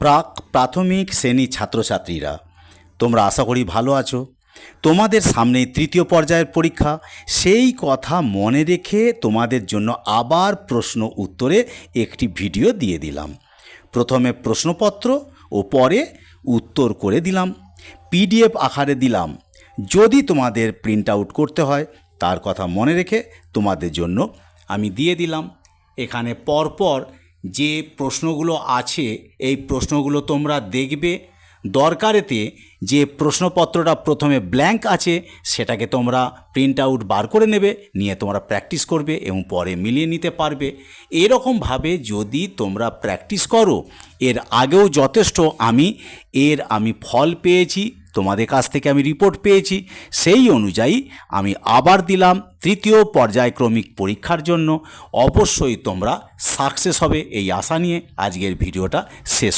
প্রাক প্রাথমিক শ্রেণি ছাত্রছাত্রীরা, তোমরা আশা করি ভালো আছো। তোমাদের সামনে তৃতীয় পর্যায়ের পরীক্ষা। সেই কথা মনে রেখে তোমাদের জন্য আবার প্রশ্ন উত্তরে একটি ভিডিও দিয়ে দিলাম। প্রথমে প্রশ্নপত্র ও পরে উত্তর করে দিলাম। পিডিএফ আকারে দিলাম। যদি তোমাদের প্রিন্ট আউট করতে হয়, তার কথা মনে রেখে তোমাদের জন্য আমি দিয়ে দিলাম। এখানে পরপর যে প্রশ্নগুলো আছে, এই প্রশ্নগুলো তোমরা দেখবে। দরকারেতে যে প্রশ্নপত্রটা প্রথমে ব্ল্যাঙ্ক আছে, সেটাকে তোমরা প্রিন্ট আউট বার করে নেবে, নিয়ে তোমরা প্র্যাকটিস করবে এবং পরে মিলিয়ে নিতে পারবে। এরকমভাবে যদি তোমরা প্র্যাকটিস করো, এর আগেও যথেষ্ট আমি, এর আমি ফল পেয়েছি তোমাদের কাছ থেকে আমি রিপোর্ট পেয়েছি। সেই অনুযায়ী আমি আবার দিলাম তৃতীয় পর্যায়ক্রমিক পরীক্ষার জন্য। অবশ্যই তোমরা সাকসেস হবে এই আশা নিয়ে আজকের ভিডিওটা শেষ